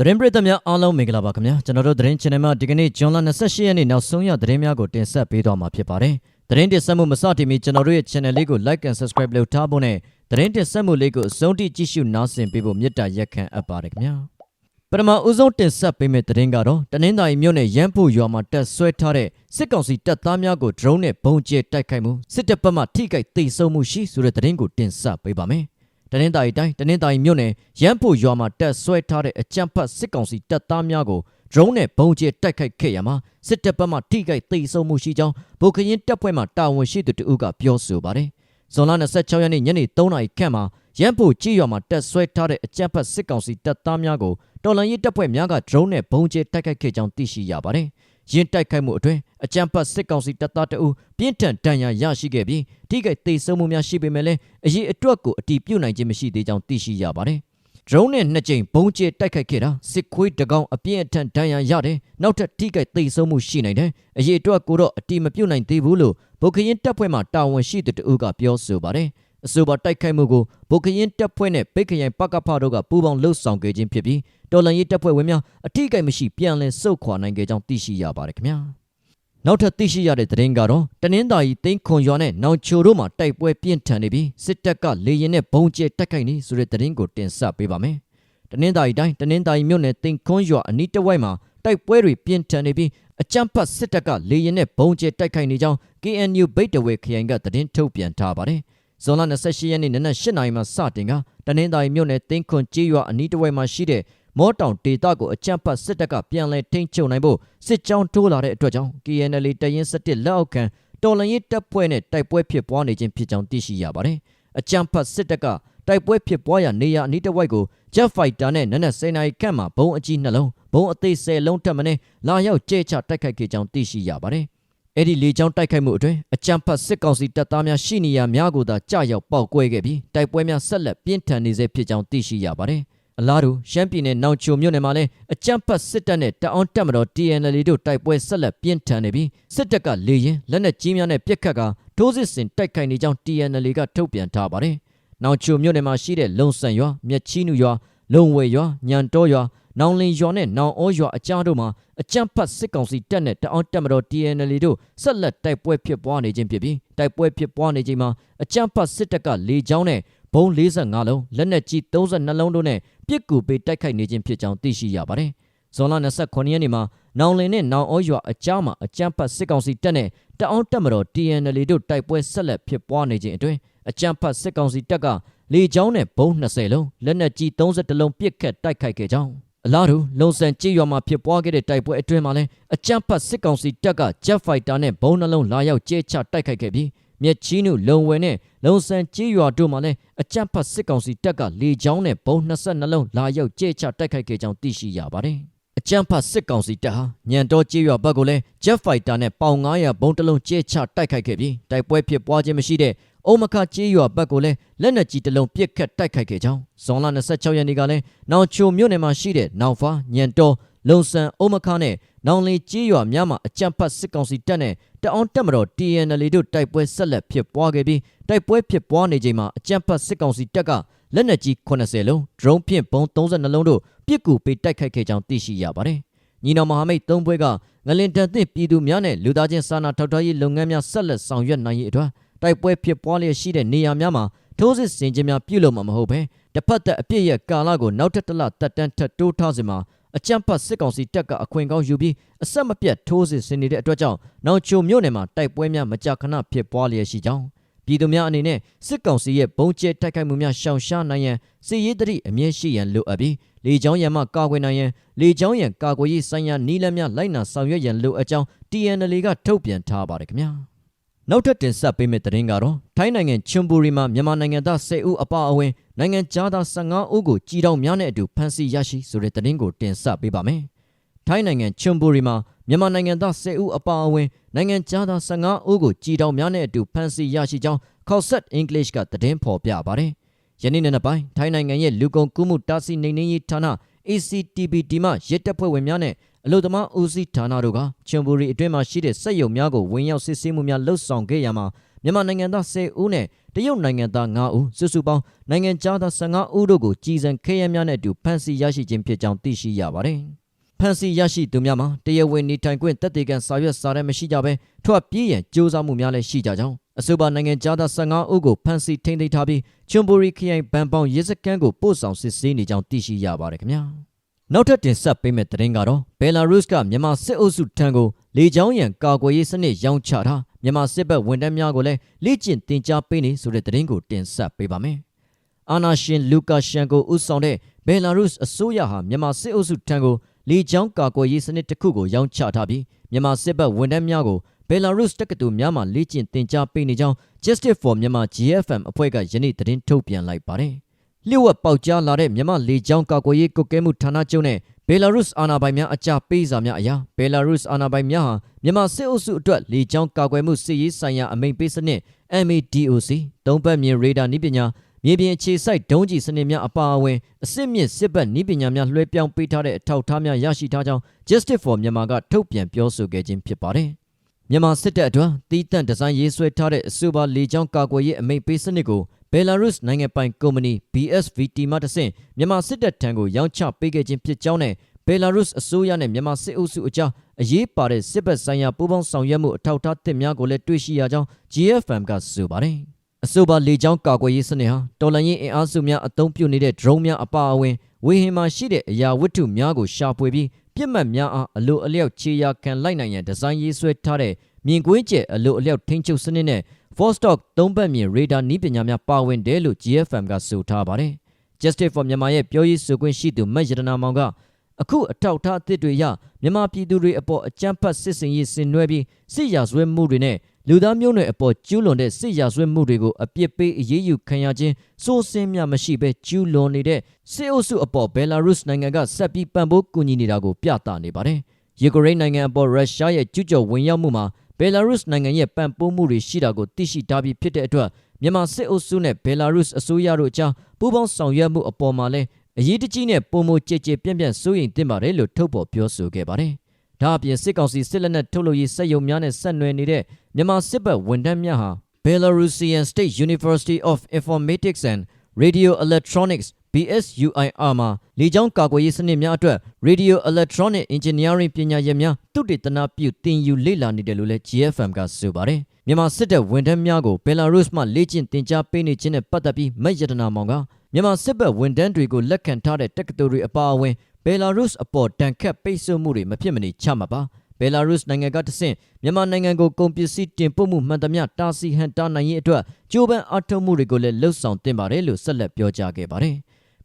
သတင်းပရိသတ်များအားလုံးမင်္ဂလာပါခင်ဗျာကျွန်တော်တို့သတင်း channel မှာဒီကနေ့ဇွန်လ28ရက်နေ့နောက်ဆုံးရသတင်းများကိုတင်ဆက်ပေးသွားမှာဖြစ်ပါတယ်သတင်းတင်ဆက်မှုမစတင်မီကျွန်တော်တို့ရဲ့ channel လေးကို like and subscribe လုပ်ထားဖို့နဲ့သတင်းတင်ဆက်မှုလေးကိုအဆုံးထိကြည့်ရှုနားဆင်ပေးဖို့မေတ္တာရက်ခံအပ်ပါတယ်ခင်ဗျာပထမဦးဆုံးတင်ဆက်ပေးမယ့်သတင်းကတော့တနင်္သာရီမြို့နယ်ရန်ဖို့ရွာမှာတက်ဆွဲထားတဲ့စစ်ကောင်စီတပ်သားများကို drone နဲ့ပုံကျဲတိုက်ခိုက်မှုစစ်တပ်ဘက်မှထိခိုက်သိမ်းဆုံးမှုရှိဆိုတဲ့သတင်းကိုတင်ဆက်ပေးပါမယ် တနင်္သာရီတိုင်းတနင်္သာရီမြို့နယ်ရန်ဖို့ရွာမှာတက်ဆွဲထားတဲ့အကြမ်းဖက်စစ်ကောင်စီတပ်သားများကို drone နဲ့ပုံကျဲတိုက်ခိုက်ခဲ့ရမှာစစ်တပ်ဘက်မှထိခိုက်သိမ်းဆုံးမှုရှိကြောင်းဗိုလ်ခရင်တပ်ဖွဲ့မှတာဝန်ရှိသူတဦးကပြောဆိုပါတယ်ဇွန်လ26ရက်နေ့ညနေ3နာရီခန့်မှာရန်ဖို့ကြီးရွာမှာတက်ဆွဲထားတဲ့အကြမ်းဖက်စစ်ကောင်စီတပ်သားများကိုတော်လန်ရေးတပ်ဖွဲ့များက drone နဲ့ပုံကျဲတိုက်ခိုက်ခဲ့ကြောင်းသိရှိရပါတယ်။ ယင်းတိုက်ခိုက်မှုအတွင်းအကြမ်းဖက်စစ်ကောင်စီတပ်သားတအုပ်ပြင်းထန်ဒဏ်ရာရရှိခဲ့ပြီးထိခိုက်သေးဆုံးမှုများရှိပေမဲ့လည်းအရေးအတွက်ကိုအတီးပြုတ်နိုင်ခြင်းမရှိသေးကြောင်းသိရှိရပါတယ်။ drone နဲ့နှစ်ကြိမ်ပုံကျဲတိုက်ခိုက်ခဲ့တာစစ်ခွေးတကောင်အပြင်းအထန်ဒဏ်ရာရတယ်။နောက်ထပ်ထိခိုက်သေးဆုံးမှုရှိနိုင်တယ်။အရေးအတွက်ကိုတော့အတီးမပြုတ်နိုင်သေးဘူးလို့ဗိုလ်ခရင်တပ်ဖွဲ့မှတာဝန်ရှိသူတအုပ်ကပြောဆိုပါတယ်။ အဆိုပါတိုက်ခိုက်မှုကိုဗိုလ်ခရင်တပ်ဖွဲ့နဲ့ပိတ်ခရိုင်ပကဖတို့ကပူးပေါင်းလှုပ်ဆောင်ခဲ့ခြင်းဖြစ်ပြီးတော်လန်ရေးတပ်ဖွဲ့ဝင်များအထိကိမရှိပြန်လည်စုခွာနိုင်ခဲ့ကြောင်းသိရှိရပါတယ်ခင်ဗျာနောက်ထပ်သိရှိရတဲ့သတင်းကတော့တနင်္သာရီသိန်းခွန်ရွာနဲ့နောင်ချိုတို့မှာတိုက်ပွဲပြင်းထန်နေပြီးစစ်တပ်ကလေရင်နဲ့ဘုံကျဲတိုက်ခိုက်နေဆိုတဲ့သတင်းကိုတင်ဆက်ပေးပါမယ်တနင်္သာရီတိုင်းတနင်္သာရီမြို့နယ်သိန်းခွန်ရွာအနီးတစ်ဝိုက်မှာတိုက်ပွဲတွေပြင်းထန်နေပြီးအကြမ်းဖက်စစ်တပ်ကလေရင်နဲ့ဘုံကျဲတိုက်ခိုက်နေကြောင်း KNU ဗိတ်တဝဲခရိုင်ကသတင်းထုတ်ပြန်ထားပါတယ် ဇွန်လ28ရက်နေ့နနက်8နာရီမှာစတင်ကတနင်္သာရီမြို့နယ်သိန်းခွန်ကျေးရွာအနီးတစ်ဝိုက်မှာရှိတဲ့မောတောင်ဒေသကိုအကြမ်းဖက်စစ်တပ်ကပြန်လည်ထိန်းချုပ်နိုင်ဖို့စစ်ကြောင်းထိုးလာတဲ့အတွက်ကြောင့် KNL တရင်17လက်အောက်ခံတော်လန်ရေးတပ်ဖွဲ့နဲ့တိုက်ပွဲဖြစ်ပွားနေခြင်းဖြစ်ကြောင်းသိရှိရပါတယ်။အကြမ်းဖက်စစ်တပ်ကတိုက်ပွဲဖြစ်ပွားရာနေရာအနီးတစ်ဝိုက်ကို Jet Fighter နဲ့နနက်10နာရီခန့်မှာဘုံအကြီးနှလုံးဘုံအသေး10လုံးတက်မနဲ့လာရောက်ကျဲချတိုက်ခိုက်ခဲ့ကြောင်းသိရှိရပါတယ်။ အဲ့ဒီလေကြောင်းတိုက်ခိုက်မှုအတွင်းအကြမ်းဖက်စစ်ကောင်စီတပ်သားများရှိနေရများကိုသာကြာရောက်ပောက်ကွဲခဲ့ပြီးတိုက်ပွဲများဆက်လက်ပြင်းထန်နေဆဲဖြစ်ကြောင်းသိရှိရပါတယ်။အလားတူရှမ်းပြည်နယ်နောင်ချိုမြို့နယ်မှာလည်းအကြမ်းဖက်စစ်တပ်နဲ့တအောင်းတပ်မတော် TNL တို့တိုက်ပွဲဆက်လက်ပြင်းထန်နေပြီးစစ်တပ်ကလေရင်လက်နက်ကြီးများနဲ့ပစ်ခတ်ကာထိုးစစ်ဆင်တိုက်ခိုက်နေကြောင်း TNL ကထုတ်ပြန်ထားပါတယ်။နောင်ချိုမြို့နယ်မှာရှိတဲ့လုံဆန်ရွာမြက်ချီနူရွာလုံဝဲရွာညံတောရွာ နောင်လင်ရွာနဲ့နောင်အောရွာအကြားတို့မှာအကြမ်းဖက်စစ်ကောင်စီတပ်နဲ့တအောင်းတပ်မတော် TNL တို့ဆက်လက်တိုက်ပွဲဖြစ်ပွားနေခြင်းဖြစ်ပြီးတိုက်ပွဲဖြစ်ပွားနေချိန်မှာအကြမ်းဖက်စစ်တပ်ကလေကြောင်းနဲ့ဘုံ45လုံးလက်နက်ကြီး32လုံးတို့နဲ့ပြစ်ကူပေးတိုက်ခိုက်နေခြင်းဖြစ်ကြောင်းသိရှိရပါတယ်။ဇွန်လ29ရက်နေ့မှာနောင်လင်နဲ့နောင်အောရွာအကြားမှာအကြမ်းဖက်စစ်ကောင်စီတပ်နဲ့တအောင်းတပ်မတော် TNL တို့တိုက်ပွဲဆက်လက်ဖြစ်ပွားနေခြင်းအတွင်းအကြမ်းဖက်စစ်ကောင်စီတပ်ကလေကြောင်းနဲ့ဘုံ20လုံးလက်နက်ကြီး32လုံးပစ်ခတ်တိုက်ခိုက်ခဲ့ကြောင်း အလားတူလုံဆန်ကြေးရွာမှာဖြစ်ပွားခဲ့တဲ့တိုက်ပွဲအတွင်းမှာလည်းအကြမ်းဖက်စစ်ကောင်စီတပ်က Jet Fighter နဲ့ဘုံနှလုံးလာရောက်ကျဲချတိုက်ခိုက်ခဲ့ပြီးမြက်ချီးနုလုံဝယ်နဲ့လုံဆန်ကြေးရွာတို့မှာလည်းအကြမ်းဖက်စစ်ကောင်စီတပ်ကလေကြောင်းနဲ့ဘုံ22လုံးလာရောက်ကျဲချတိုက်ခိုက်ခဲ့ကြောင်းသိရှိရပါတယ်။ အကြမ်းဖက်စစ်ကောင်စီတပ်ဟာညံတော်ကြေးရွာဘက်ကိုလည်း Jet Fighter နဲ့ပေါင်900ဘုံတလုံးကျဲချတိုက်ခိုက်ခဲ့ပြီးတိုက်ပွဲဖြစ်ပွားခြင်းမရှိတဲ့အုံမခကြေးရွာဘက်ကိုလည်းလက်နက်ကြီးတလုံးပစ်ခတ်တိုက်ခိုက်ခဲ့ကြောင်းဇွန်လ26ရက်နေ့ကလည်းနောင်ချိုမြို့နယ်မှာရှိတဲ့နောင်ဖာညံတော်လုံဆန်အုံမခနဲ့နောင်လီကြေးရွာများမှာအကြမ်းဖက်စစ်ကောင်စီတပ်နဲ့တအောင်းတပ်မတော် TNL တို့တိုက်ပွဲဆက်လက်ဖြစ်ပွားခဲ့ပြီးတိုက်ပွဲဖြစ်ပွားနေချိန်မှာအကြမ်းဖက်စစ်ကောင်စီတပ်က လက်နက်ကြီး80လုံး drone ဖြင့်ဘုံ32လုံးတို့ပစ်ကူပေးတိုက်ခိုက်ခဲ့ကြောင်းသိရှိရပါတယ်။ညီနောင်မဟာမိတ်၃ဘွဲကငလင်တန်သင့်ပြည်သူများနဲ့လူသားချင်းစာနာထောက်ထားရေးလုပ်ငန်းများဆက်လက်ဆောင်ရွက်နိုင်ရေးအတွက်တိုက်ပွဲဖြစ်ပွားလျက်ရှိတဲ့နေရာများမှာထိုးစစ်ဆင်ခြင်းများပြုလုပ်မှာမဟုတ်ဘဲတစ်ဖက်သက်အပြစ်ရဲ့ကာလကိုနောက်ထပ်တစ်လတက်တန်းထပ်တိုးထားစေမှာအကြမ်းဖက်စစ်ကောင်စီတပ်ကအခွင့်ကောင်းယူပြီးအဆက်မပြတ်ထိုးစစ်ဆင်နေတဲ့အတွက်ကြောင့်နောင်ချိုမြို့နယ်မှာတိုက်ပွဲများမကြာခဏဖြစ်ပွားလျက်ရှိကြောင်း ပြည်သူများအနေနဲ့စစ်ကောင်စီရဲ့ဘုံကျဲတိုက်ခိုက်မှုများရှောင်ရှားနိုင်ရန်စစ်ရေးတရိအမြင့်ရှိရန်လိုအပ်ပြီးလေကြောင်းရန်မှကာကွယ်နိုင်ရန်လေကြောင်းရန်ကာကွယ်ရေးဆိုင်ရာနည်းလမ်းများလိုက်နာဆောင်ရွက်ရန်လိုအပ်ကြောင်း TNL ကထုတ်ပြန်ထားပါတယ်ခင်ဗျာနောက်ထပ်တင်ဆက်ပေးမယ့်သတင်းကတော့ထိုင်းနိုင်ငံချွန်ဘူရီမှာမြန်မာနိုင်ငံသား10ဦးအပါအဝင်နိုင်ငံသား15ဦးကိုကြီးတောင်များနဲ့အတူဖမ်းဆီးရရှိဆိုတဲ့သတင်းကိုတင်ဆက်ပေးပါမယ်။ထိုင်းနိုင်ငံချွန်ဘူရီမှာ မြန်မာနိုင်ငံသား10ဦးအပါအဝင်နိုင်ငံသား15ဦးကိုကြီးတောင်များနဲ့အတူဖမ်းဆီးရရှိကြောင်း Khawsat English ကသတင်းဖော်ပြပါတယ်။ယနေ့နေ့ပိုင်းထိုင်းနိုင်ငံရဲ့လူကုန်ကူးမှုတားဆီးနှိမ်နင်းရေးဌာန ACTBD မှရစ်တပ်ဖွဲ့ဝင်များနဲ့အလို့သမားဦးစီးဌာနတို့ကချွန်ဘူရီအတွင်းမှာရှိတဲ့စက်ရုံများကိုဝင်ရောက်စစ်ဆေးမှုများလှုပ်ဆောင်ခဲ့ရမှာမြန်မာနိုင်ငံသား10ဦးနဲ့တရုတ်နိုင်ငံသား9ဦးစုစုပေါင်းနိုင်ငံခြားသား15ဦးတို့ကိုကြီးစံခဲယမ်းများနဲ့အတူဖမ်းဆီးရရှိခြင်းဖြစ်ကြောင်းသိရှိရပါတယ်။ ဖမ်းဆီးရရှိသူများမှာတရားဝင်နေထိုင်ခွင့်တပ်တေကန်စာရွက်စာတမ်းမရှိကြဘဲထွက်ပြေးရန်ကြိုးစားမှုများလည်းရှိကြကြောင်းအဆိုပါနိုင်ငံခြားသား15ဦးကိုဖမ်းဆီးထိန်းသိမ်းထားပြီးချွန်ဘူရီခရိုင်ဘန်ပေါင်ရဲစခန်းကိုပို့ဆောင်စစ်ဆေးနေကြောင်းသိရှိရပါတယ်ခင်ဗျာ။နောက်ထပ်တင်ဆက်ပေးမယ့်သတင်းကတော့ဘယ်လာရုစ်ကမြန်မာစစ်အုပ်စုထံကိုလေကြောင်းရန်ကာကွယ်ရေးစနစ်ရောင်းချတာမြန်မာစစ်ဘက်ဝန်ထမ်းများကိုလည်းလေ့ကျင့်သင်ကြားပေးနေဆိုတဲ့သတင်းကိုတင်ဆက်ပေးပါမယ်။အာနာရှင်လူကာရှန်ကိုဦးဆောင်တဲ့ဘယ်လာရုစ်အစိုးရဟာမြန်မာစစ်အုပ်စုထံကို လေကြောင်းကာကွယ်ရေးစနစ်တစ်ခုကိုရောင်းချထားပြီးမြန်မာစစ်ဘက်ဝန်ထမ်းများကိုဘယ်လာရုစ်တက္ကသိုလ်များမှလေ့ကျင့်သင်ကြားပေးနေကြောင်း Justice for Myanmar GFM အဖွဲ့ကယနေ့သတင်းထုတ်ပြန်လိုက်ပါတယ်။လျှို့ဝှက်ပေါက်ကြားလာတဲ့မြန်မာလေကြောင်းကာကွယ်ရေးကုတ်ကဲမှုဌာနချုပ်နဲ့ဘယ်လာရုစ်အာဏာပိုင်များအကြပေးစာများအရာဘယ်လာရုစ်အာဏာပိုင်များဟာမြန်မာစစ်အုပ်စုအတွက်လေကြောင်းကာကွယ်မှုစစ်ရေးဆိုင်ရာအမိန့်ပေးစနစ် MADOC သုံးပတ်မြင်ရေဒါနည်းပညာ မြေပြင်အခြေစိုက်ဒုံးကျည်စနစ်များအပါအဝင်အစစ်မြစ်စစ်ဘက်နည်းပညာများလွှဲပြောင်းပေးထားတဲ့အထောက်အထားများရရှိထားကြောင်း Justice for Myanmar ကထုတ်ပြန်ပြောဆိုခဲ့ခြင်းဖြစ်ပါတယ်။မြန်မာစစ်တပ်အတွက်တီးတန့်ဒီဇိုင်းရေးဆွဲထားတဲ့အဆိုပါလေကြောင်းကာကွယ်ရေးအမိန့်ပေးစနစ်ကိုဘယ်လာရုစ်နိုင်ငံပိုင်ကုမ္ပဏီ BSVT မှတဆင့်မြန်မာစစ်တပ်ထံကိုရောင်းချပေးခဲ့ခြင်းဖြစ်ကြောင်းနဲ့ဘယ်လာရုစ်အစိုးရနဲ့မြန်မာစစ်အုပ်စုအကြားအရေးပါတဲ့စစ်ဘက်ဆိုင်ရာပူးပေါင်းဆောင်ရွက်မှုအထောက်အထားသစ်များကိုလည်းတွေ့ရှိရကြောင်း GFM ကဆိုပါတယ်။ အဆိုပါလေကြောင်းကာကွယ်ရေးစနစ်ဟာတော်လှန်ရေးအင်အားစုများအသုံးပြုနေတဲ့ drone များအပါအဝင်ဝေဟင်မှာရှိတဲ့အရာဝတ္ထုများကိုရှာဖွေပြီးပြစ်မှတ်များအားအလိုအလျောက်ခြေရာခံလိုက်နိုင်ရန်ဒီဇိုင်းရေးဆွဲထားတဲ့မြင်ကွင်းကျဲအလိုအလျောက်ထိန်းချုပ်စနစ်နဲ့ Vostok သုံးပတ်မြင်ရေဒါနည်းပညာများပါဝင်တယ်လို့ GFM ကဆိုထားပါတယ်။ Justice for Myanmar ရဲ့ပြောရေးဆိုခွင့်ရှိသူမတ်ရတနာမောင်ကအခုအထောက်ထားအသစ်တွေရမြန်မာပြည်သူတွေအပေါ်အကြမ်းဖက်စစ်စင်ရေးဆင်နွှဲပြီးစစ်ရာဇဝတ်မှုတွေနဲ့ လူသားမျိုးနွယ်အပေါ်ကျူးလွန်တဲ့စစ်ရာဇဝတ်မှုတွေကိုအပြစ်ပေးအရေးယူခံရခြင်းစိုးစင်းများမရှိဘဲကျူးလွန်နေတဲ့စစ်အုပ်စုအပေါ်ဘယ်လာရုစ်နိုင်ငံကဆက်ပြီးပံ့ပိုးကူညီနေတာကိုပြသနေပါတယ်။ယူကရိန်းနိုင်ငံအပေါ်ရုရှားရဲ့ကျူးကျော်ဝင်ရောက်မှုမှာဘယ်လာရုစ်နိုင်ငံရဲ့ပံ့ပိုးမှုတွေရှိတာကိုသိရှိထားပြီးဖြစ်တဲ့အတွက်မြန်မာစစ်အုပ်စုနဲ့ဘယ်လာရုစ်အစိုးရတို့အကြားပူးပေါင်းဆောင်ရွက်မှုအပေါ်မှာလည်းအရေးတကြီးနဲ့ပုံမကြည်ကြည်ပြန့်ပြန့်စိုးရိမ်တင်ပါတယ်လို့ထုတ်ဖော်ပြောဆိုခဲ့ပါတယ်။ဒါအပြင်စစ်ကောင်စီစစ်လက်နက်ထုတ်လုပ်ရေးစက်ရုံများနဲ့ဆက်နွယ်နေတဲ့ မြန်မာစစ်ဘက်ဝန်ထမ်းများဟာ Belarusian State University of Informatics and Radio Electronics BSUIR မှာလေကြောင်းကာကွယ်ရေးစနစ်များအတွက် Radio Electronic Engineering ပညာရပ်များသုတေသနပြုသင်ယူလေ့လာနေတယ်လို့လည်း GFM ကဆိုပါတယ်။မြန်မာစစ်တပ်ဝန်ထမ်းများကို Belarus မှလေ့ကျင့်သင်ကြားပေးနေခြင်းနဲ့ပတ်သက်ပြီးမက်ရတနာမောင်ကမြန်မာစစ်ဘက်ဝန်ထမ်းတွေကိုလက်ခံထားတဲ့တက္ကသိုလ်တွေအပါအဝင်ဘယ်လာရုစ်အပေါ်တန်ခတ်ပိတ်ဆို့မှုတွေမဖြစ်မနေချမှတ်ပါ ဘယ်လာရုစ်နိုင်ငံကတဆင့်မြန်မာနိုင်ငံကိုကုန်ပစ္စည်းတင်ပို့မှုမှန်သမျှတာစီဟန်တာနိုင်ရေးအတွက်ကြိုးပမ်းအထောက်မှုတွေကိုလည်းလှုပ်ဆောင်တင်ပါတယ်လို့ဆက်လက်ပြောကြားခဲ့ပါတယ်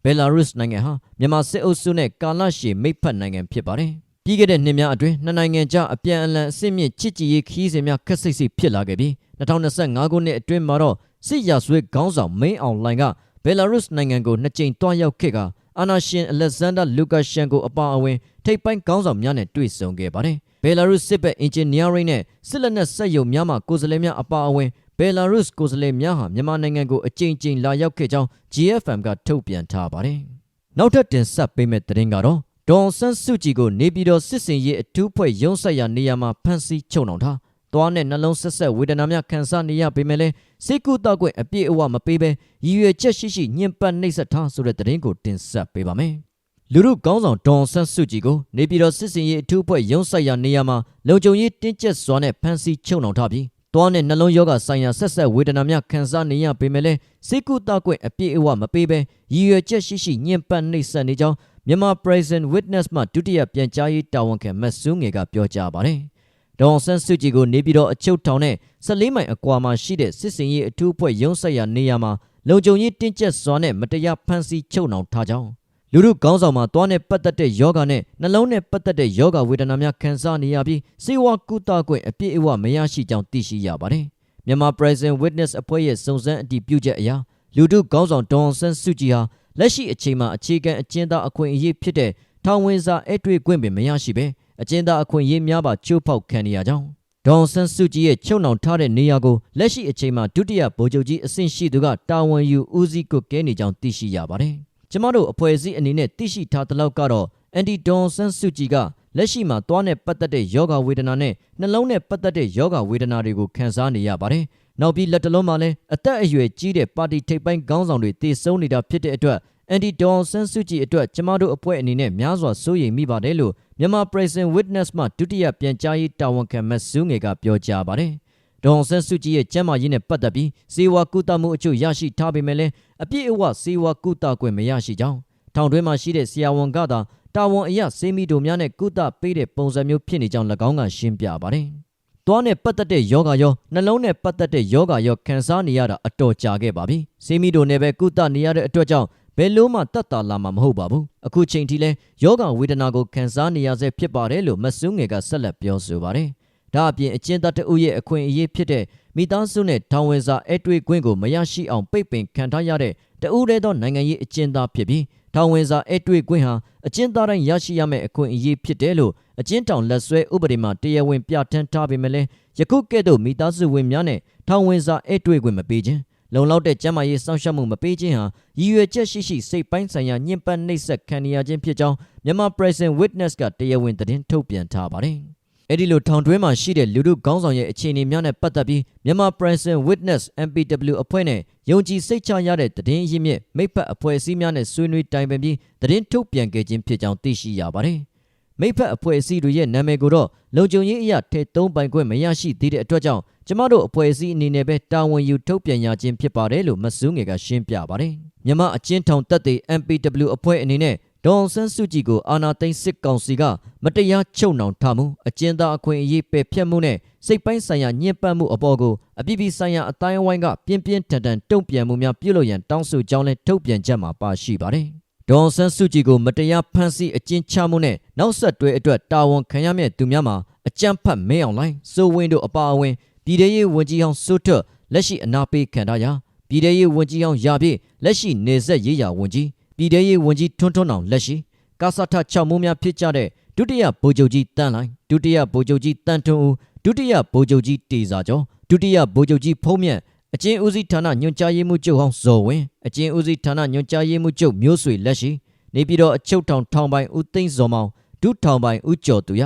ဘယ်လာရုစ်နိုင်ငံဟာမြန်မာစစ်အုပ်စုနဲ့ကာလရှည်မိတ်ဖက်နိုင်ငံဖြစ်ပါတယ်ပြီးခဲ့တဲ့နှစ်များအတွင်းနှစ်နိုင်ငံကြားအပြန်အလှန်အဆင့်မြင့်ချစ်ကြည်ရေးခီးစဉ်များခက်ဆိတ်ဆိတ်ဖြစ်လာခဲ့ပြီး2025ခုနှစ်အတွင်းမှာတော့စစ်ရာဇဝတ်ခေါင်းဆောင်မင်းအောင်လှိုင်ကဘယ်လာရုစ်နိုင်ငံကိုနှစ်ကြိမ်တွားရောက်ခဲ့ကအာနာရှင်အလက်ဇန်ဒါလူကာရှန်ကိုအပါအဝင်ထိပ်ပိုင်းခေါင်းဆောင်များနဲ့တွေ့ဆုံခဲ့ပါတယ်။ ဘယ်လာရုစ်စစ်ဘက်အင်ဂျင်နီယာရင်းနဲ့စစ်လက်နက်စက်ရုံများမှကိုယ်စားလှယ်များအပါအဝင်ဘယ်လာရုစ်ကိုယ်စားလှယ်များဟာမြန်မာနိုင်ငံကိုအကြိမ်ကြိမ်လာရောက်ခဲ့ကြောင်း GFM ကထုတ်ပြန်ထားပါတယ်။နောက်ထပ်တင်ဆက်ပေးမယ့်သတင်းကတော့ဒေါ်ဆန်းစုကြည်ကိုနေပြည်တော်စစ်စင်ရေးအထူးဖွဲ့ရုံးဆက်ရာနေရာမှာဖမ်းဆီးချုပ်နှောင်ထားသွားနဲ့နှလုံးဆက်ဆက်ဝေဒနာများခံစားနေရပေမဲ့လည်းစိတ်ကူတောက်ခွင့်အပြည့်အဝမပေးဘဲရည်ရွယ်ချက်ရှိရှိညှဉ်းပန်းနှိပ်စက်ထားဆိုတဲ့သတင်းကိုတင်ဆက်ပေးပါမယ်။ လူမှုကောင်းဆောင်ဒေါ်ဆန်းစုကြည်ကိုနေပြည်တော်စစ်စင်ရေးအထူးအဖွဲ့ရုံးဆိုင်ရာနေရာမှာလုံခြုံရေးတင်းကျပ်စွာနဲ့ဖမ်းဆီးချုပ်နှောင်ထားပြီးသွားနဲ့နှလုံးရောဂါဆိုင်ရာဆက်ဆက်ဝေဒနာများခံစားနေရပေမဲ့လည်းစိတ်ကူတောက်ခွင့်အပြည့်အဝမပေးဘဲရည်ရွယ်ချက်ရှိရှိညှဉ်းပန်းနှိပ်စက်နေကြောင်းမြန်မာ President Witness မှဒုတိယပြန်ကြားရေးတာဝန်ခံမတ်ဆူးငယ်ကပြောကြားပါတယ်။ဒေါ်ဆန်းစုကြည်ကိုနေပြည်တော်အချုပ်ထောင်နဲ့14မိုင်အကွာမှာရှိတဲ့စစ်စင်ရေးအထူးအဖွဲ့ရုံးဆက်ရာနေရာမှာလုံခြုံရေးတင်းကျပ်စွာနဲ့မတရားဖမ်းဆီးချုပ်နှောင်ထားကြောင်း လူမှုကောင်းဆောင်မှာသွားနဲ့ပတ်သက်တဲ့ယောဂနဲ့နှလုံးနဲ့ပတ်သက်တဲ့ယောဂဝေဒနာများခံစားနေရပြီးစေဝါကုသခွင့်အပြည့်အဝမရရှိကြောင်းသိရှိရပါတယ်။မြန်မာ President Witness အဖွဲ့ရဲ့စုံစမ်းအတည်ပြုချက်အရလူမှုကောင်းဆောင်ဒေါ်ဆန်းစုကြည်ဟာလက်ရှိအချိန်မှာအခြေခံအကျဉ်းသားအခွင့်အရေးဖြစ်တဲ့ထောင်ဝင်စာအဲ့တွေ့ခွင့်ပင်မရရှိပဲအကျဉ်းသားအခွင့်အရေးများပါချိုးဖောက်ခံနေရကြောင်းဒေါန်ဆန်းစုကြည်ရဲ့ချုပ်နှောင်ထားတဲ့နေရာကိုလက်ရှိအချိန်မှာဒုတိယဗိုလ်ချုပ်ကြီးအဆင့်ရှိသူကတာဝန်ယူဦးစီးကွက်ကဲနေကြောင်းသိရှိရပါတယ်။ ကျမတို့အဖွဲ့အစည်းအနေနဲ့သိရှိထားသလောက်ကတော့အန်တီဒေါန်ဆန်းစုကြည်ကလက်ရှိမှာသွားနဲ့ပတ်သက်တဲ့ယောဂဝေဒနာနဲ့နှလုံးနဲ့ပတ်သက်တဲ့ယောဂဝေဒနာတွေကိုခံစားနေရပါတယ်။နောက်ပြီးလက်တလုံးမှာလည်းအသက်အရွယ်ကြီးတဲ့ပါတီထိပ်ပိုင်းခေါင်းဆောင်တွေတည်ဆုံနေတာဖြစ်တဲ့အတွက်အန်တီဒေါ်ဆန်းစုကြည်အတွက်ကျမတို့အဖွဲ့အနေနဲ့များစွာစိုးရိမ်မိပါတယ်လို့မြန်မာ President Witness မှဒုတိယပြန်ကြားရေးတာဝန်ခံမတ်ဆူးငယ်ကပြောကြားပါတယ်။ ဒေါ်ဆန်းစုကြည်ရဲ့ကျမ်းမာရေးနဲ့ပတ်သက်ပြီးစေဝါကုသမှုအချို့ရရှိထားပေမဲ့လည်းအပြည့်အဝစေဝါကုသခွင့်မရရှိကြောင်းထောင်တွင်းမှာရှိတဲ့ဆရာဝန်ကသာတာဝန်အရစေမီတို့များနဲ့ကုသပေးတဲ့ပုံစံမျိုးဖြစ်နေကြောင်း၎င်းကရှင်းပြပါတယ်။သွားနဲ့ပတ်သက်တဲ့ယောဂါရောနှလုံးနဲ့ပတ်သက်တဲ့ယောဂါရောခံစားနေရတာအတော်ကြာခဲ့ပါပြီ။စေမီတို့နဲ့ပဲကုသနေရတဲ့အတွက်ကြောင့်ဘယ်လို့မှတတ်တာလာမှာမဟုတ်ပါဘူးအခုချိန်ထိလဲယောဂဝေဒနာကိုခံစားနေရဆဲဖြစ်ပါတယ်လို့မဆုငယ်ကဆက်လက်ပြောဆိုပါတယ် ဒါအပြင်အကျဉ်းသားတအုပ်ရဲ့အခွင့်အရေးဖြစ်တဲ့မိသားစုနဲ့ထောင်ဝင်စာအတွေ့ခွင့်ကိုမရရှိအောင်ပိတ်ပင်ခံထားရတဲ့တအုပ်ရဲသောနိုင်ငံရေးအကျဉ်းသားဖြစ်ပြီးထောင်ဝင်စာအတွေ့ခွင့်ဟာအကျဉ်းသားတိုင်းရရှိရမယ့်အခွင့်အရေးဖြစ်တယ်လို့အကျဉ်းထောင်လက်ဆွဲဥပဒေမှာတရားဝင်ပြဋ္ဌာန်းထားပေမဲ့လည်းယခုကဲ့သို့မိသားစုဝင်များနဲ့ထောင်ဝင်စာအတွေ့ခွင့်မပေးခြင်းလုံလောက်တဲ့ကျန်းမာရေးစောင့်ရှောက်မှုမပေးခြင်းဟာရည်ရွယ်ချက်ရှိရှိစိတ်ပိုင်းဆိုင်ရာညှဉ်းပန်းနှိပ်စက်ခံရခြင်းဖြစ်ကြောင်းမြန်မာ President Witness ကတရားဝင်သတင်းထုတ်ပြန်ထားပါတယ်။ အဲ့ဒီလိုထောင်တွင်းမှာရှိတဲ့လူထုခေါင်းဆောင်ရဲ့အခြေအနေများနဲ့ပတ်သက်ပြီးမြန်မာ President Witness MPW အဖွဲ့နဲ့ယုံကြည်စိတ်ချရတဲ့သတင်းရင်းမြစ်မိဖက်အဖွဲ့အစည်းများနဲ့ဆွေးနွေးတိုင်ပင်ပြီးသတင်းထုတ်ပြန်ခဲ့ခြင်းဖြစ်ကြောင်းသိရှိရပါတယ်။မိဖက်အဖွဲ့အစည်းတွေရဲ့နာမည်ကိုတော့လုံခြုံရေးအရာထည့်သုံးပိုင်ခွင့်မရရှိသေးတဲ့အတွက်ကြောင့်ကျမတို့အဖွဲ့အစည်းအနေနဲ့ပဲတာဝန်ယူထုတ်ပြန်ရခြင်းဖြစ်ပါတယ်လို့မဆူးငယ်ကရှင်းပြပါတယ်။မြမအချင်းထောင်တက်တဲ့ MPW အဖွဲ့အနေနဲ့ ဒေါန်ဆန်းစုကြည်ကိုအာနာသိန်းစစ်ကောင်စီကမတရားချုပ်နှောင်ထားမှုအကျဉ်းသားအခွင့်အရေးပယ်ဖျက်မှုနဲ့စိတ်ပိုင်းဆိုင်ရာညှဉ်းပန်းမှုအပေါ်ကိုအပြည်ပြည်ဆိုင်ရာအတိုင်းအဝိုင်းကပြင်းပြင်းထန်ထန်တုံ့ပြန်မှုများပြုလုပ်ရန်တောင်းဆိုကြောင်းလည်းထုတ်ပြန်ချက်မှာပါရှိပါတယ်။ဒေါ်ဆန်းစုကြည်ကိုမတရားဖမ်းဆီးအကျဉ်းချမှုနဲ့နောက်ဆက်တွဲအတွက်တာဝန်ခံရမယ့်သူများမှာအကြမ်းဖက်မဲအောင်လိုင်းစိုးဝင်းတို့အပါအဝင်ပြည်ထရေးဝန်ကြီးဟောင်းစိုးထွတ်လက်ရှိအနာပေးခံထားရပြည်ထရေးဝန်ကြီးဟောင်းရာပြည့်လက်ရှိနေဆက်ရေးရာဝန်ကြီး ပြည်ထရေးဝန်ကြီးထွန်းထွန်းအောင်လက်ရှိကာဆာထ6မိုးများဖြစ်ကြတဲ့ဒုတိယဗိုလ်ချုပ်ကြီးတန်းလိုင်းဒုတိယဗိုလ်ချုပ်ကြီးတန်ထွန်းဦးဒုတိယဗိုလ်ချုပ်ကြီးတေစာကျော်ဒုတိယဗိုလ်ချုပ်ကြီးဖုံးမြတ်အကျဉ်းဦးစီးဌာနညွှန်ကြားရေးမှူးချုပ်ဟောင်းဇော်ဝင်းအကျဉ်းဦးစီးဌာနညွှန်ကြားရေးမှူးချုပ်မျိုးဆွေလက်ရှိနေပြည်တော်အချုပ်ထောင်ထောင်ပိုင်ဦးသိန်းစော်မောင်ဒုထောင်ပိုင်ဦးကျော်သူရ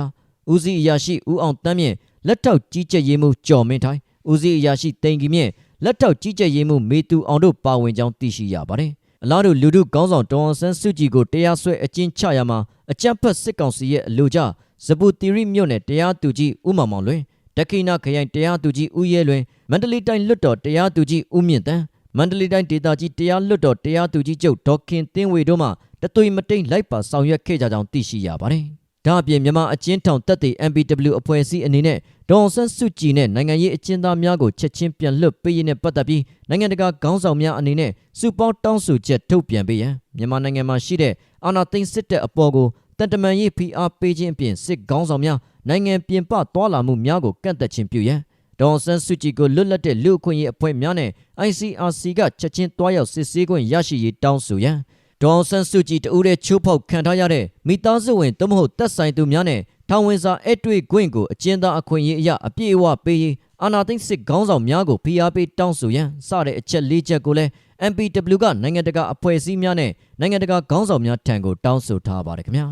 ဦးစီးအရာရှိဦးအောင်တန်းမြင့်လက်ထောက်ကြီးကြပ်ရေးမှူးကျော်မင်းထိုင်ဦးစီးအရာရှိတိန်ကြီးမြင့်လက်ထောက်ကြီးကြပ်ရေးမှူးမေသူအောင်တို့ပါဝင်ကြောင်းသိရှိရပါတယ် အလားတူလူထုကောင်းဆောင်တောင်ဆန်းစုကြည်ကိုတရားစွဲအကျဉ်းချရမှာအကြမ်းဖက်စစ်ကောင်စီရဲ့အလို့ကြဇပူတီရီမြို့နယ်တရားသူကြီးဦးမောင်မောင်လွင်တခိနာခရိုင်တရားသူကြီးဦးရဲလွင်မန္တလေးတိုင်းလွတ်တော်တရားသူကြီးဦးမြင့်တန်းမန္တလေးတိုင်းဒေသကြီးတရားလွတ်တော်တရားသူကြီးချုပ်ဒေါက်ခင်တင်းဝေတို့မှတသွေမတိန်လိုက်ပါဆောင်ရွက်ခဲ့ကြကြောင်းသိရှိရပါတယ်။ ဒါအပြင်မြန်မာအကျဉ်းထောင်တပ်တွေ MPW အဖွဲ့အစည်းအနေနဲ့ဒေါန်ဆန်းစုကြည်နဲ့နိုင်ငံရေးအကျဉ်းသားများကိုချက်ချင်းပြန်လွှတ်ပေးရေးနဲ့ပတ်သက်ပြီးနိုင်ငံတကာခေါင်းဆောင်များအနေနဲ့စုပေါင်းတောင်းဆိုချက်ထုတ်ပြန်ပေးရန်မြန်မာနိုင်ငံမှာရှိတဲ့အာဏာသိမ်းစစ်တပ်အပေါ်ကိုတန်တမန်ရေးဖိအားပေးခြင်းအပြင်စစ်ခေါင်းဆောင်များနိုင်ငံပြင်ပသွားလာမှုများကိုကန့်သက်ခြင်းပြုရန်ဒေါန်ဆန်းစုကြည်ကိုလွတ်လပ်တဲ့လူအခွင့်အရေးအဖွဲ့များနဲ့ ICRC ကချက်ချင်းတွားရောက်စစ်ဆေးခွင့်ရရှိရေးတောင်းဆိုရန် ဒေါန်ဆန်းစုကြည်တဦးတဲ့ချိုးဖောက်ခံထားရတဲ့မိသားစုဝင်သို့မဟုတ်တပ်ဆိုင်သူများနဲ့ထောင်ဝင်စာအဲ့တွေ့ခွင့်ကိုအကျဉ်းသားအခွင့်အရေးအရအပြည့်အဝပေးရေးအာနာသိန်းစစ်ခေါင်းဆောင်များကိုဖိအားပေးတောင်းဆိုရန်စတဲ့အချက်၄ချက်ကိုလည်း MPW ကနိုင်ငံတကာအဖွဲ့အစည်းများနဲ့နိုင်ငံတကာခေါင်းဆောင်များထံကိုတောင်းဆိုထားပါတယ်ခင်ဗျာ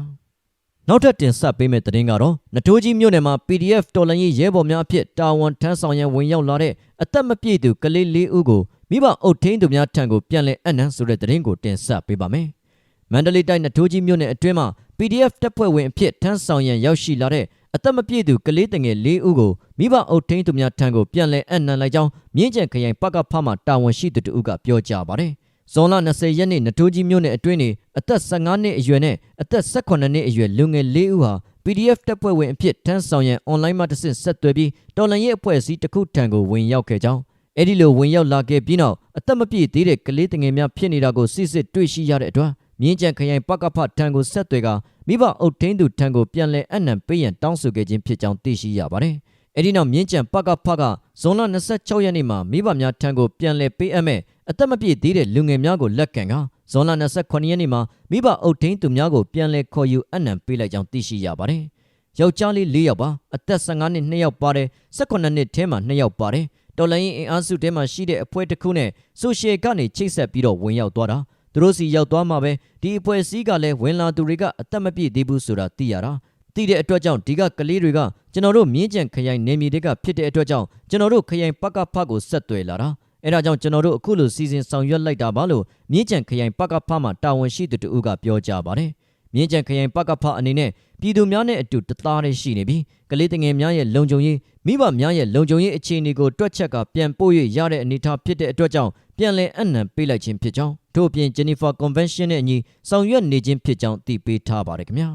နောက်ထပ်တင်ဆက်ပေးမယ့်သတင်းကတော့နထိုးကြီးမြို့နယ်မှာ PDF တော်လှန်ရေးရဲဘော်များအဖြစ်တာဝန်ထမ်းဆောင်ရန်ဝင်ရောက်လာတဲ့အသက်မပြည့်သူကလေးလေးဦးကို မိဘအုပ်ထိန်းသူများထံကိုပြန်လည်အနံ့ဆိုတဲ့သတင်းကိုတင်ဆက်ပေးပါမယ်။မန္တလေးတိုင်းနထိုးကြီးမြို့နယ်အတွင်းမှာ PDF တပ်ဖွဲ့ဝင်အဖြစ်ထမ်းဆောင်ရန်ရောက်ရှိလာတဲ့အသက်မပြည့်သူကလေးတငယ်၄ဦးကိုမိဘအုပ်ထိန်းသူများထံကိုပြန်လည်အနံ့လိုက်ကြောင်းမြင်းကျန်ခရိုင်ပကဖမှတာဝန်ရှိသူတို့ကပြောကြားပါတယ်။ဇွန်လ20ရက်နေ့နထိုးကြီးမြို့နယ်အတွင်းနေအသက်15နှစ်အရွယ်နဲ့အသက်18နှစ်အရွယ်လူငယ်၄ဦးဟာ PDF တပ်ဖွဲ့ဝင်အဖြစ်ထမ်းဆောင်ရန်အွန်လိုင်းမှာတစ်ဆင့်ဆက်သွယ်ပြီးတော်လှန်ရေးအဖွဲ့အစည်းတစ်ခုထံကိုဝင်ရောက်ခဲ့ကြောင်း အဲ့ဒီလိုဝင်ရောက်လာခဲ့ပြီးနောက်အသက်မပြည့်သေးတဲ့ကလေးတငယ်များဖြစ်နေတာကိုစစ်စစ်တွေ့ရှိရတဲ့အတွက်မြင်းကြံခရိုင်ပကဖထံကိုဆက်သွယ်ကမိဘအုပ်ထင်းသူထံကိုပြန်လည်အနံပေးရန်တောင်းဆိုခဲ့ခြင်းဖြစ်ကြောင်းသိရှိရပါတယ်။အဲ့ဒီနောက်မြင်းကြံပကဖကဇွန်လ26ရက်နေ့မှာမိဘများထံကိုပြန်လည်ပေးအပ်မဲ့အသက်မပြည့်သေးတဲ့လူငယ်များကိုလက်ခံကဇွန်လ28ရက်နေ့မှာမိဘအုပ်ထင်းသူများကိုပြန်လည်ခေါ်ယူအနံပေးလိုက်ကြောင်းသိရှိရပါတယ်။ယောက်ျားလေး၄ယောက်ပါအသက်15နှစ်2ယောက်ပါတယ်18နှစ်ထဲမှာ2ယောက်ပါတယ် တော်လိုင်းအင်အားစုထဲမှာရှိတဲ့အဖွဲ့တစ်ခုနဲ့ဆိုရှယ်ကနေချိတ်ဆက်ပြီးတော့ဝင်ရောက်သွားတာသူတို့စီရောက်သွားမှပဲဒီအဖွဲ့အစည်းကလည်းဝင်လာသူတွေကအသက်မပြည့်သေးဘူးဆိုတာသိရတာသိတဲ့အတွက်ကြောင့်ဒီကကလေးတွေကကျွန်တော်တို့မြင်းကြံခရိုင်နေမြေတွေကဖြစ်တဲ့အတွက်ကြောင့်ကျွန်တော်တို့ခရိုင်ပကဖကိုဆက်သွယ်လာတာအဲဒါကြောင့်ကျွန်တော်တို့အခုလိုစီစဉ်ဆောင်ရွက်လိုက်တာပါလို့မြင်းကြံခရိုင်ပကဖမှာတာဝန်ရှိသူတူကပြောကြပါတယ် မြင်းကြံခရိုင်ပကဖအနေနဲ့ပြည်သူများနဲ့အတူတသားတည်းရှိနေပြီးကလေးတငယ်များရဲ့လုံခြုံရေးမိဘများရဲ့လုံခြုံရေးအခြေအနေကိုတွက်ချက်ကပြန်ပို့ရရတဲ့အနေအထားဖြစ်တဲ့အတွက်ကြောင့်ပြန်လည်အနံပေးလိုက်ခြင်းဖြစ်ကြောင်းထို့အပြင် Jennifer Convention နဲ့အညီဆောင်ရွက်နေခြင်းဖြစ်ကြောင်းသိပေးထားပါတယ်ခင်ဗျာ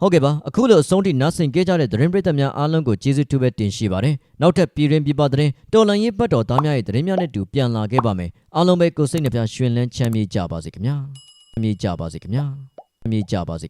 ဟုတ်ကဲ့ပါအခုလိုအဆုံးထိနားဆင်ကြကြတဲ့သတင်းပရိသတ်များအားလုံးကိုကျေးဇူးတူပဲတင်ရှိပါတယ်နောက်ထပ်ပြည်တွင်ပြည်ပသတင်းတော်လန်ရေးဘတ်တော်သားများရဲ့သတင်းများနဲ့တူပြန်လာခဲ့ပါမယ်အားလုံးပဲကိုယ်စိတ်နှပြရွှင်လန်းချမ်းမြေ့ကြပါစေခင်ဗျာချမ်းမြေ့ကြပါစေခင်ဗျာ ချမ်းမြေ့ကြပါစေ